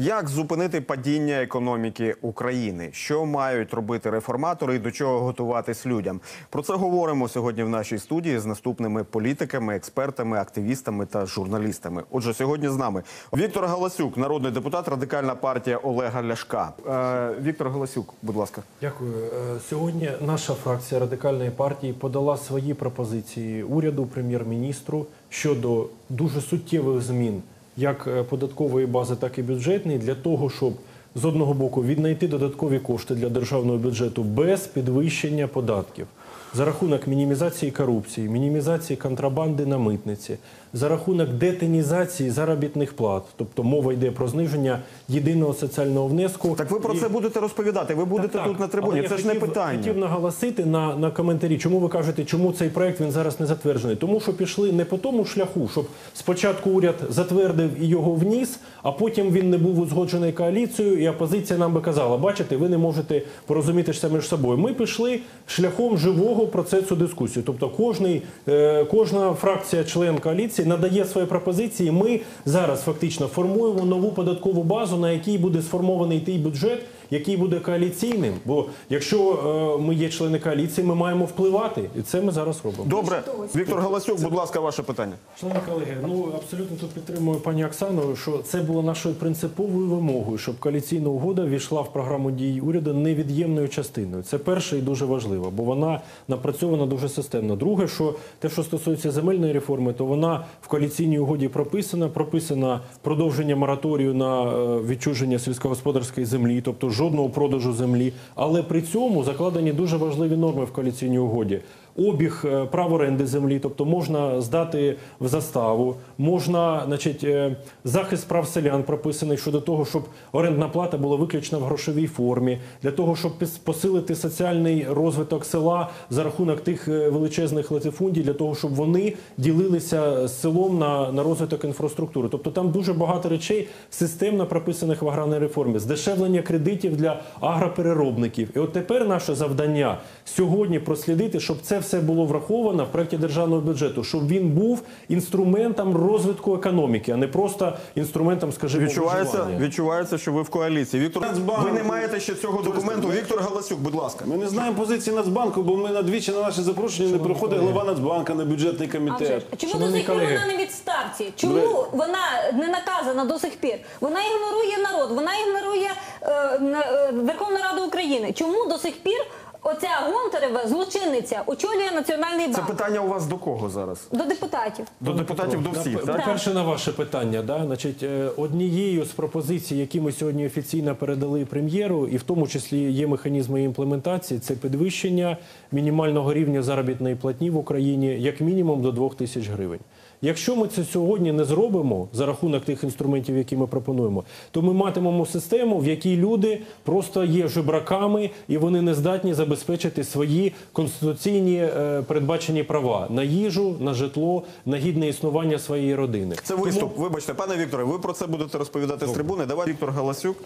Як зупинити падіння економіки України? Що мають робити реформатори і до чого готуватись людям? Про це говоримо сьогодні в нашій студії з наступними політиками, експертами, активістами та журналістами. Отже, сьогодні з нами Віктор Галасюк, народний депутат, радикальна партія Олега Ляшка. Е, Віктор Галасюк, будь ласка. Дякую. Е, Сьогодні наша фракція радикальної партії подала свої пропозиції уряду, прем'єр-міністру щодо дуже суттєвих змін як е, податкової бази, так і бюджетної, для того, щоб з одного боку віднайти додаткові кошти для державного бюджету без підвищення податків. За рахунок мінімізації корупції, мінімізації контрабанди на митниці, за рахунок детинізації заробітних плат, тобто мова йде про зниження єдиного соціального внеску. Так ви про І- це будете розповідати. Ви будете так, тут на але трибуні. я Це ж не питання. Хотів наголосити на, на коментарі, чому ви кажете, чому цей проект він зараз не затверджений. Тому що пішли не по тому шляху, щоб спочатку уряд затвердив і його вніс, а потім він не був узгоджений коаліцією, і опозиція нам би казала, бачите, ви не можете порозумітися між собою. Ми пішли шляхом живого процесу дискусії. Тобто кожний, е, кожна фракція, член коаліції надає свої пропозиції. Ми зараз фактично формуємо нову податкову базу, на якій буде сформований той бюджет, який буде коаліційним. Бо якщо е, ми є члени коаліції, ми маємо впливати, і це ми зараз робимо. Добре, Віктор Галасюк, будь ласка, ваше питання. Шановні колеги, ну абсолютно тут підтримую пані Оксану, що це було нашою принциповою вимогою, щоб коаліційна угода війшла в програму дій уряду невід'ємною частиною. Це перше і дуже важливо, бо вона напрацьована дуже системно. Друге, що те, що стосується земельної реформи, то вона в коаліційній угоді прописана. Прописана продовження мораторію на е, відчуження сільськогосподарської землі, тобто жодного продажу землі. Але при цьому закладені дуже важливі норми в коаліційній угоді. Обіг е, прав оренди землі, тобто можна здати в заставу, можна, значить, е, захист прав селян прописаний щодо того, щоб орендна плата була виключно в грошовій формі, для того, щоб посилити соціальний розвиток села за рахунок тих е, величезних латифундій, для того, щоб вони ділилися з селом на, на розвиток інфраструктури. Тобто там дуже багато речей системно прописаних в аграрній реформі, здешевлення кредитів для агропереробників. І от тепер наше завдання сьогодні прослідити, щоб це все було враховано в проєкті державного бюджету, щоб він був інструментом розвитку економіки, а не просто інструментом, скажімо, Відчувається, виживання. відчувається, що ви в коаліції. Віктор, Нацбанк. ви не маєте ще цього документу. Віктор Галасюк, будь ласка. Ми не знаємо позиції Нацбанку, бо ми надвічі на наше запрошення не приходить колеги. голова Нацбанка на бюджетний комітет. А Чому до сих пір вона не відставці? Чому Ви- вона не наказана до сих пір? Вона ігнорує народ, вона ігнорує е, е, Верховну Раду України. Чому до сих пір оця Гонтарева злочинниця очолює національний банк. Це питання у вас до кого зараз? До депутатів. До депутатів до всіх, так? Перше на ваше питання, да? Значить, е, однією з пропозицій, які ми сьогодні офіційно передали прем'єру, і в тому числі є механізми імплементації, це підвищення мінімального рівня заробітної платні в Україні як мінімум до 2 тисяч гривень. Якщо ми це сьогодні не зробимо за рахунок тих інструментів, які ми пропонуємо, то ми матимемо систему, в якій люди просто є жебраками і вони не здатні забезпечити свої конституційні е, передбачені права на їжу, на житло, на гідне існування своєї родини. Це виступ. Вибачте, пане Вікторе, ви про це будете розповідати з трибуни. Давай, Віктор Галасюк.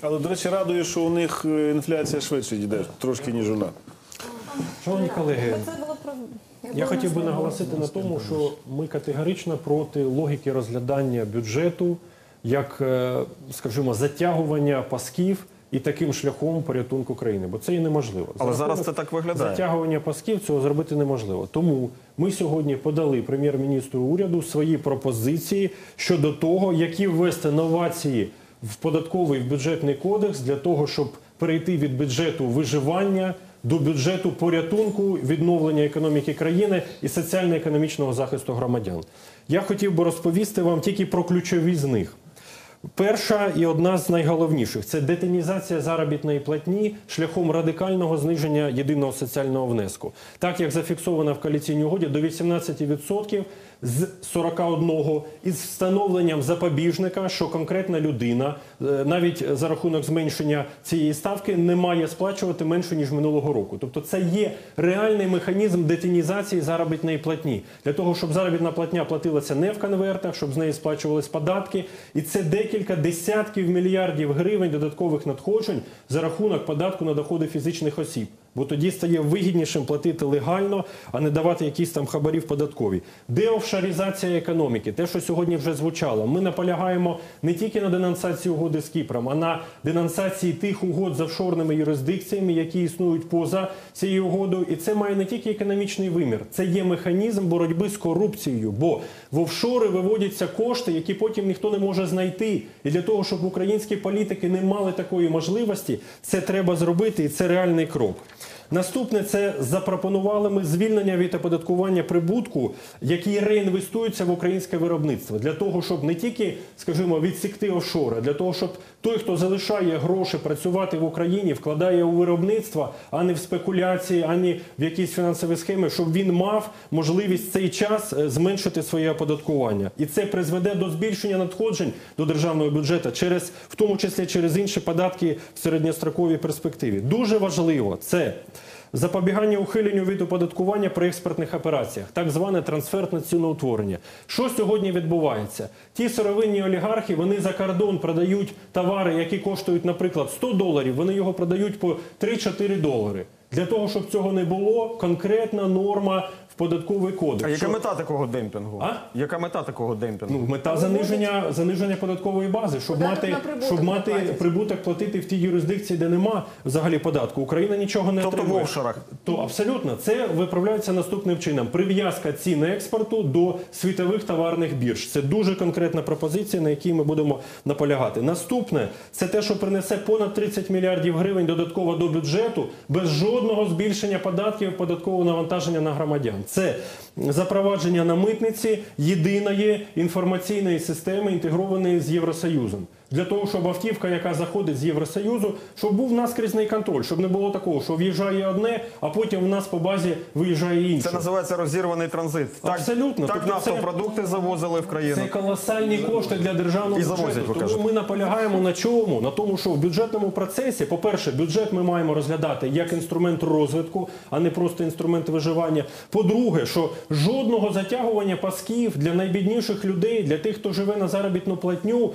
Але, до речі, радує, що у них е, інфляція швидше йде, трошки, ніж у нас. Шановні колеги, Я хотів би наголосити на тому, що ми категорично проти логіки розглядання бюджету як, е, скажімо, затягування пасків і таким шляхом порятунку країни, бо це і неможливо. Але За зараз це так виглядає. Затягування пасків цього зробити неможливо. Тому ми сьогодні подали прем'єр-міністру уряду свої пропозиції щодо того, які ввести новації в податковий в бюджетний кодекс для того, щоб перейти від бюджету виживання до бюджету порятунку, відновлення економіки країни і соціально-економічного захисту громадян. Я хотів би розповісти вам тільки про ключові з них. Перша і одна з найголовніших це детинізація заробітної платні шляхом радикального зниження єдиного соціального внеску. Так як зафіксовано в коаліційній угоді до 18% з 41 із встановленням запобіжника, що конкретна людина е, навіть за рахунок зменшення цієї ставки не має сплачувати менше ніж минулого року. Тобто, це є реальний механізм детінізації заробітної платні для того, щоб заробітна платня платилася не в конвертах, щоб з неї сплачувались податки, і це декілька десятків мільярдів гривень додаткових надходжень за рахунок податку на доходи фізичних осіб. Бо тоді стає вигіднішим платити легально, а не давати якісь там хабарів податкові. Деофшоризація економіки, те, що сьогодні вже звучало. Ми наполягаємо не тільки на денонсації угоди з Кіпром, а на денонсації тих угод з офшорними юрисдикціями, які існують поза цією угодою. І це має не тільки економічний вимір, це є механізм боротьби з корупцією. Бо в офшори виводяться кошти, які потім ніхто не може знайти. І для того, щоб українські політики не мали такої можливості, це треба зробити, і це реальний крок. Наступне це запропонували ми звільнення від оподаткування прибутку, який реінвестується в українське виробництво, для того, щоб не тільки, скажімо, відсікти офшори, для того, щоб той, хто залишає гроші працювати в Україні, вкладає у виробництво, а не в спекуляції, а не в якісь фінансові схеми, щоб він мав можливість цей час е, зменшити своє оподаткування, і це призведе до збільшення надходжень до державного бюджету через, в тому числі через інші податки в середньостроковій перспективі. Дуже важливо це. Запобігання ухиленню від оподаткування при експортних операціях, так зване трансфертне ціноутворення. Що сьогодні відбувається? Ті сировинні олігархи вони за кордон продають товари, які коштують, наприклад, 100 доларів. Вони його продають по 3-4 долари. Для того щоб цього не було, конкретна норма податковий кодекс. А яка Що- мета такого демпінгу? А? Яка мета такого демпінгу? Ну, мета заниження, заниження податкової бази, щоб Податок мати, прибуток щоб мати прибуток платити в тій юрисдикції, де нема взагалі податку. Україна нічого не Тобто в офшорах? То абсолютно це виправляється наступним чином: прив'язка цін експорту до світових товарних бірж. Це дуже конкретна пропозиція, на якій ми будемо наполягати. Наступне це те, що принесе понад 30 мільярдів гривень додатково до бюджету без жодного збільшення податків, податкового навантаження на громадян. Це запровадження на митниці єдиної інформаційної системи, інтегрованої з Євросоюзом. Для того, щоб автівка, яка заходить з Євросоюзу, щоб був наскрізний контроль, щоб не було такого, що в'їжджає одне, а потім в нас по базі виїжджає інше. Це називається розірваний транзит. Так, Абсолютно. Так Тобто це- завозили в країну. Це колосальні кошти для державного І завозять, бюджету. Тому ми наполягаємо на чому? На тому, що в бюджетному процесі, по-перше, бюджет ми маємо розглядати як інструмент розвитку, а не просто інструмент виживання. По-друге, що жодного затягування пасків для найбідніших людей, для тих, хто живе на заробітну платню,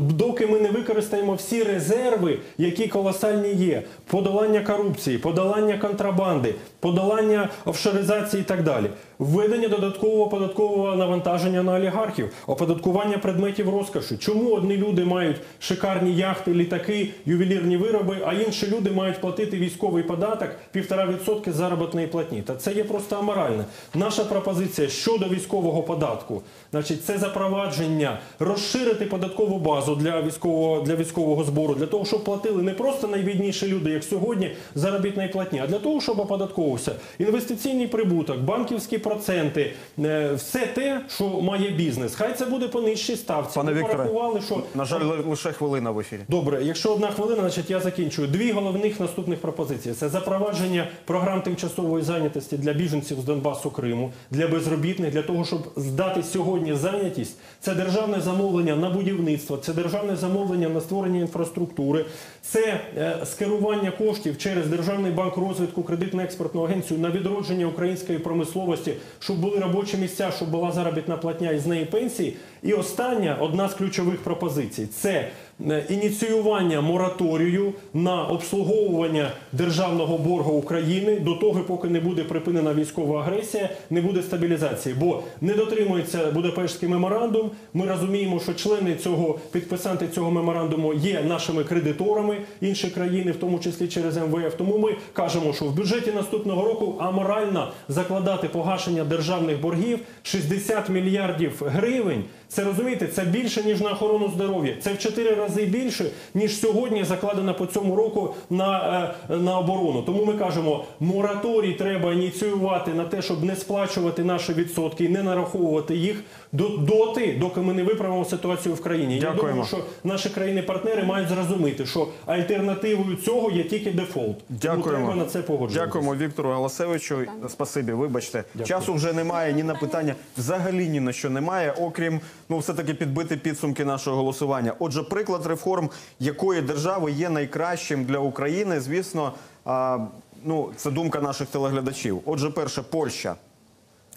доки ми не використаємо всі резерви, які колосальні є: подолання корупції, подолання контрабанди, подолання офшоризації і так далі. Введення додаткового податкового навантаження на олігархів, оподаткування предметів розкоші. Чому одні люди мають шикарні яхти, літаки, ювелірні вироби, а інші люди мають платити військовий податок 1,5% заробітної платні? Та це є просто аморально. Наша пропозиція щодо військового податку, значить, це запровадження, розширити податкову базу для військового для військового збору, для того, щоб платили не просто найбідніші люди, як сьогодні, заробітної платні, а для того, щоб оподатковувався інвестиційний прибуток, банківські проценти, е, все те, що має бізнес. Хай це буде по нижчій ставці. Пане Вікторе, порахували, що На жаль, лише хвилина в ефірі. Добре, якщо одна хвилина, значить я закінчую. Дві головних наступних пропозиції: це запровадження програм тимчасової зайнятості для біженців з Донбасу Криму, для безробітних, для того, щоб здати сьогодні зайнятість. Це державне замовлення на будівництво, це державне замовлення на створення інфраструктури, це е, скерування коштів через Державний банк розвитку кредитно-експортну агенцію на відродження української промисловості, щоб були робочі місця, щоб була заробітна платня і з неї пенсії. І остання одна з ключових пропозицій це е, ініціювання мораторію на обслуговування державного боргу України до того, поки не буде припинена військова агресія, не буде стабілізації. Бо не дотримується Будапештський меморандум. Ми розуміємо, що члени цього підписанти цього меморандуму є нашими кредиторами інші країни, в тому числі через МВФ. Тому ми кажемо, що в бюджеті наступного року аморально закладати погашення державних боргів 60 мільярдів гривень. Це розумієте, це більше ніж на охорону здоров'я. Це в 4 рази більше, ніж сьогодні закладено по цьому року на, е, на оборону. Тому ми кажемо, мораторій треба ініціювати на те, щоб не сплачувати наші відсотки і не нараховувати їх до доти, доки ми не виправимо ситуацію в країні. Я думаю, що наші країни-партнери мають зрозуміти, що альтернативою цього є тільки дефолт. Тому треба на це погоджуватися. Дякуємо Віктору Галасевичу. Спасибі, вибачте. Часу вже немає ні на питання, взагалі ні на що немає, окрім ну, все-таки підбити підсумки нашого голосування. Отже, приклад реформ якої держави є найкращим для України, звісно, а, ну, це думка наших телеглядачів. Отже, перше, Польща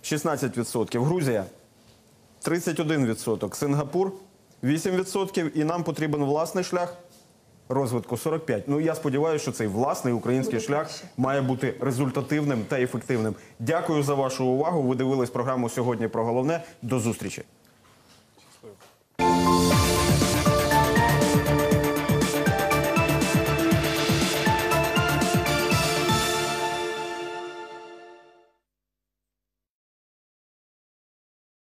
16%, Грузія 31%, Сингапур 8%, і нам потрібен власний шлях розвитку 45. Ну я сподіваюся, що цей власний український шлях має бути результативним та ефективним. Дякую за вашу увагу. Ви дивились програму сьогодні про головне. До зустрічі. Thank you.